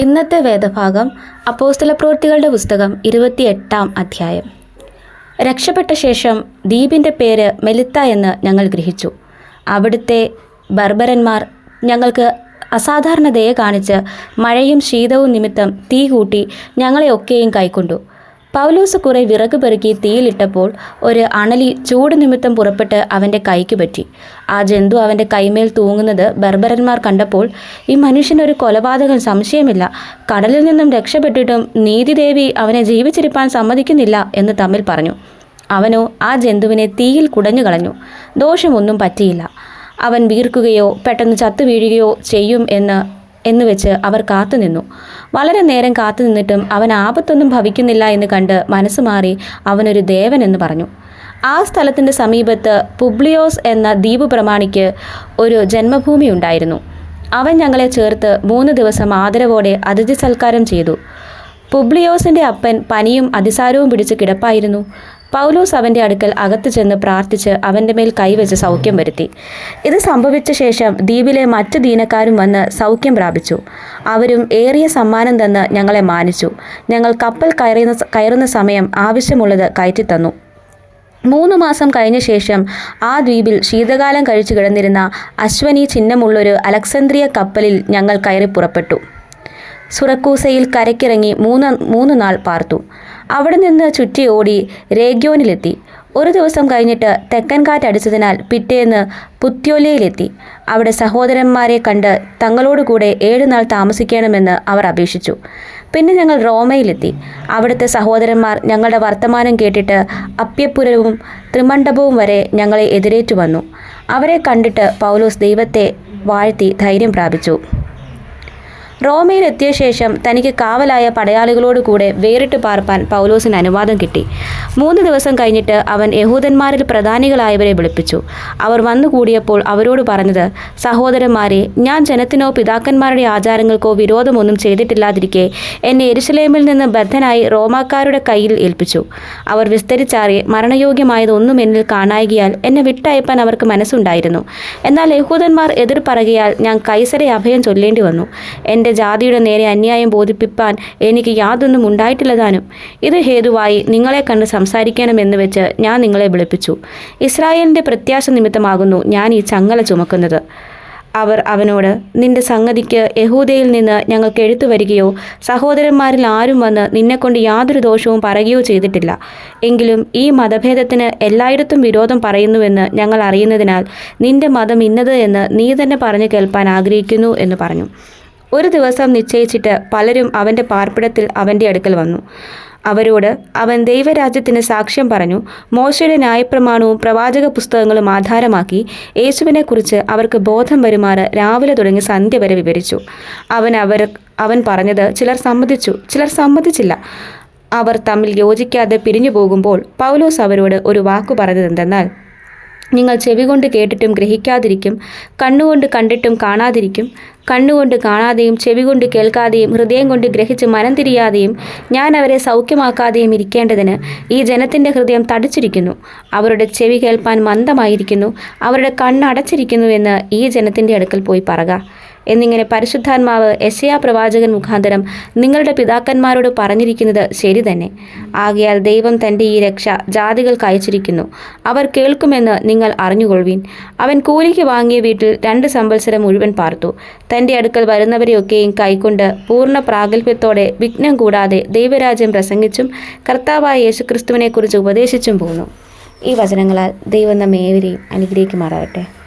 ഇന്നത്തെ വേദഭാഗം അപ്പോസ്തല പ്രവൃത്തികളുടെ പുസ്തകം ഇരുപത്തിയെട്ടാം അധ്യായം. രക്ഷപ്പെട്ട ശേഷം ദ്വീപിന്റെ പേര് മെലിത്ത എന്ന് ഞങ്ങൾ ഗ്രഹിച്ചു. അവിടുത്തെ ബർബരന്മാർ ഞങ്ങൾക്ക് അസാധാരണതയെ കാണിച്ച് മഴയും ശീതവും നിമിത്തം തീ കൂട്ടി ഞങ്ങളെയൊക്കെയും കൈക്കൊണ്ടു. പൗലോസ് കുറെ വിറക് പെറുക്കി തീയിലിട്ടപ്പോൾ ഒരു അണലി ചൂട് നിമിത്തം പുറപ്പെട്ട് അവന്റെ കൈക്ക് പറ്റി. ആ ജന്തു അവന്റെ കൈമേൽ തൂങ്ങുന്നത് ബർബരന്മാർ കണ്ടപ്പോൾ ഈ മനുഷ്യനൊരു കൊലപാതകം സംശയമില്ല. കടലിൽ നിന്നും രക്ഷപ്പെട്ടിട്ടും നീതിദേവി അവനെ ജീവിച്ചിരിപ്പാൻ സമ്മതിക്കുന്നില്ല എന്ന് തമ്മിൽ പറഞ്ഞു. അവനോ ആ ജന്തുവിനെ തീയിൽ കുടഞ്ഞു കളഞ്ഞു. ദോഷമൊന്നും പറ്റിയില്ല. അവൻ വീർക്കുകയോ പെട്ടെന്ന് ചത്തു വീഴുകയോ ചെയ്യും എന്ന് എന്ന് വെച്ച് അവർ കാത്തുനിന്നു വളരെ നേരം കാത്തുനിന്നിട്ടും അവൻ ആപത്തൊന്നും ഭവിക്കുന്നില്ല എന്ന് കണ്ട് മനസ്സ് മാറി അവനൊരു ദേവൻ എന്ന് പറഞ്ഞു. ആ സ്ഥലത്തിന്റെ സമീപത്ത് പുബ്ലിയോസ് എന്ന ദ്വീപ് പ്രമാണിക്ക് ഒരു ജന്മഭൂമി ഉണ്ടായിരുന്നു. അവൻ ഞങ്ങളെ ചേർത്ത് മൂന്ന് ദിവസം ആദരവോടെ അതിഥി സൽക്കാരം ചെയ്തു. പുബ്ലിയോസിന്റെ അപ്പൻ പനിയും അതിസാരവും പിടിച്ച് കിടപ്പായിരുന്നു. പൗലോസ് അവന്റെ അടുക്കൽ അകത്ത് ചെന്ന് പ്രാർത്ഥിച്ച് അവന്റെ മേൽ കൈവച്ച് സൗഖ്യം വരുത്തി. ഇത് സംഭവിച്ച ശേഷം ദ്വീപിലെ മറ്റ് ദീനക്കാരും വന്ന് സൗഖ്യം പ്രാപിച്ചു. അവരും ഏറിയ സമ്മാനം തന്ന് ഞങ്ങളെ മാനിച്ചു. ഞങ്ങൾ കപ്പൽ കയറുന്ന കയറുന്ന സമയം ആവശ്യമുള്ളത് കയറ്റിത്തന്നു. മൂന്ന് മാസം കഴിഞ്ഞ ശേഷം ആ ദ്വീപിൽ ശീതകാലം കഴിച്ചു കിടന്നിരുന്ന അശ്വനി ചിഹ്നമുള്ളൊരു അലക്സന്ദ്രിയ കപ്പലിൽ ഞങ്ങൾ കയറി പുറപ്പെട്ടു. സുറക്കൂസയിൽ കരക്കിറങ്ങി മൂന്ന് മൂന്ന് നാൾ പാർത്തു. അവിടെ നിന്ന് ചുറ്റി ഓടി രേഗ്യോനിലെത്തി. ഒരു ദിവസം കഴിഞ്ഞിട്ട് തെക്കൻ കാറ്റടിച്ചതിനാൽ പിറ്റേന്ന് പുത്യോലയിലെത്തി. അവിടെ സഹോദരന്മാരെ കണ്ട് തങ്ങളോട് കൂടെ ഏഴുനാൾ താമസിക്കണമെന്ന് അവർ അപേക്ഷിച്ചു. പിന്നെ ഞങ്ങൾ റോമയിലെത്തി. അവിടുത്തെ സഹോദരന്മാർ ഞങ്ങളുടെ വർത്തമാനം കേട്ടിട്ട് അപ്യപുരവും ത്രിമണ്ഡപവും വരെ ഞങ്ങളെ എതിരേറ്റു വന്നു. അവരെ കണ്ടിട്ട് പൗലോസ് ദൈവത്തെ വാഴ്ത്തി ധൈര്യം പ്രാപിച്ചു. റോമയിൽ എത്തിയ ശേഷം തനിക്ക് കാവലായ പടയാളികളോട് കൂടെ വേറിട്ട് പാർപ്പാൻ പൗലോസിന് അനുവാദം കിട്ടി. മൂന്ന് ദിവസം കഴിഞ്ഞിട്ട് അവൻ യഹൂദന്മാരിൽ പ്രധാനികളായവരെ വിളിപ്പിച്ചു. അവർ വന്നുകൂടിയപ്പോൾ അവരോട് പറഞ്ഞത് സഹോദരന്മാരെ ഞാൻ ജനത്തിനോ പിതാക്കന്മാരുടെ ആചാരങ്ങൾക്കോ വിരോധമൊന്നും ചെയ്തിട്ടില്ലാതിരിക്കെ എന്നെ എരുസലേമിൽ നിന്ന് ബദ്ധനായി റോമാക്കാരുടെ കയ്യിൽ ഏൽപ്പിച്ചു. അവർ വിസ്തരിച്ചാറി മരണയോഗ്യമായതൊന്നും എന്നിൽ കാണായികയാൽ എന്നെ വിട്ടയപ്പാൻ അവർക്ക് മനസ്സുണ്ടായിരുന്നു. എന്നാൽ യഹൂദന്മാർ എതിർ പറയുകയാൽ ഞാൻ കൈസരെ അഭയം ചൊല്ലേണ്ടി വന്നു എന്റെ ജാതിയുടെ നേരെ അന്യായം ബോധിപ്പിപ്പാൻ എനിക്ക് യാതൊന്നും ഉണ്ടായിട്ടില്ലതാനും ഇത് ഹേതുവായി നിങ്ങളെ കണ്ട് സംസാരിക്കണമെന്ന് വെച്ച് ഞാൻ നിങ്ങളെ വിളിപ്പിച്ചു. ഇസ്രായേലിന്റെ പ്രത്യാശ നിമിത്തമാകുന്നു ഞാൻ ഈ ചങ്ങല ചുമക്കുന്നത്. അവർ അവനോട് നിന്റെ സംഗതിക്ക് യഹൂദയിൽ നിന്ന് ഞങ്ങൾക്ക് എഴുത്തു വരികയോ സഹോദരന്മാരിൽ ആരും വന്ന് നിന്നെക്കൊണ്ട് യാതൊരു ദോഷവും പറയുകയോ ചെയ്തിട്ടില്ല. എങ്കിലും ഈ മതഭേദത്തിന് എല്ലായിടത്തും വിരോധം പറയുന്നുവെന്ന് ഞങ്ങൾ അറിയുന്നതിനാൽ നിന്റെ മതം ഇന്നത് എന്ന് നീ തന്നെ പറഞ്ഞു കേൾപ്പാൻ ആഗ്രഹിക്കുന്നു എന്ന് പറഞ്ഞു. ഒരു ദിവസം നിശ്ചയിച്ചിട്ട് പലരും അവന്റെ പാർപ്പിടത്തിൽ അവന്റെ അടുക്കൽ വന്നു. അവരോട് അവൻ ദൈവരാജ്യത്തിന് സാക്ഷ്യം പറഞ്ഞു മോശയുടെ ന്യായപ്രമാണവും പ്രവാചക പുസ്തകങ്ങളും ആധാരമാക്കി യേശുവിനെക്കുറിച്ച് അവർക്ക് ബോധം വരുമാറ് രാവിലെ തുടങ്ങി സന്ധ്യ വരെ വിവരിച്ചു. അവൻ അവർ അവൻ പറഞ്ഞത് ചിലർ സമ്മതിച്ചു ചിലർ സമ്മതിച്ചില്ല. അവർ തമ്മിൽ യോജിക്കാതെ പിരിഞ്ഞു പോകുമ്പോൾ പൗലോസ് അവരോട് ഒരു വാക്കു പറഞ്ഞതെന്തെന്നാൽ നിങ്ങൾ ചെവി കൊണ്ട് കേട്ടിട്ടും ഗ്രഹിക്കാതിരിക്കും കണ്ണുകൊണ്ട് കണ്ടിട്ടും കാണാതിരിക്കും കണ്ണുകൊണ്ട് കാണാതെയും ചെവി കൊണ്ട് കേൾക്കാതെയും ഹൃദയം കൊണ്ട് ഗ്രഹിച്ച് മനം തിരിയാതെയും ഞാൻ അവരെ സൗഖ്യമാക്കാതെയും ഇരിക്കേണ്ടതിന് ഈ ജനത്തിന്റെ ഹൃദയം തടിച്ചിരിക്കുന്നു. അവരുടെ ചെവി കേൾപ്പാൻ മന്ദമായിരിക്കുന്നു. അവരുടെ കണ്ണ് അടച്ചിരിക്കുന്നു എന്ന് ഈ ജനത്തിന്റെ അടുക്കൽ പോയി പറക. എന്നിങ്ങനെ പരിശുദ്ധാത്മാവ് യശയാ പ്രവാചകൻ മുഖാന്തരം നിങ്ങളുടെ പിതാക്കന്മാരോട് പറഞ്ഞിരിക്കുന്നത് ശരി തന്നെ. ആകയാൽ ദൈവം തന്റെ ഈ രക്ഷ ജാതികൾക്ക് അയച്ചിരിക്കുന്നു. അവർ കേൾക്കുമെന്ന് നിങ്ങൾ അറിഞ്ഞുകൊള്ളുവീൻ. അവൻ കൂലിക്ക് വാങ്ങിയ വീട്ടിൽ രണ്ട് സംവത്സരം മുഴുവൻ പാർത്തു. തന്റെ അടുക്കൽ വരുന്നവരെയൊക്കെയും കൈക്കൊണ്ട് പൂർണ പ്രാഗൽഭ്യത്തോടെ വിഘ്നം കൂടാതെ ദൈവരാജ്യം പ്രസംഗിച്ചും കർത്താവായ യേശുക്രിസ്തുവിനെക്കുറിച്ച് ഉപദേശിച്ചും പോന്നു. ഈ വചനങ്ങളാൽ ദൈവം നമ്മെ ഏവരെയും അനുഗ്രഹിക്കുമാറാകട്ടെ.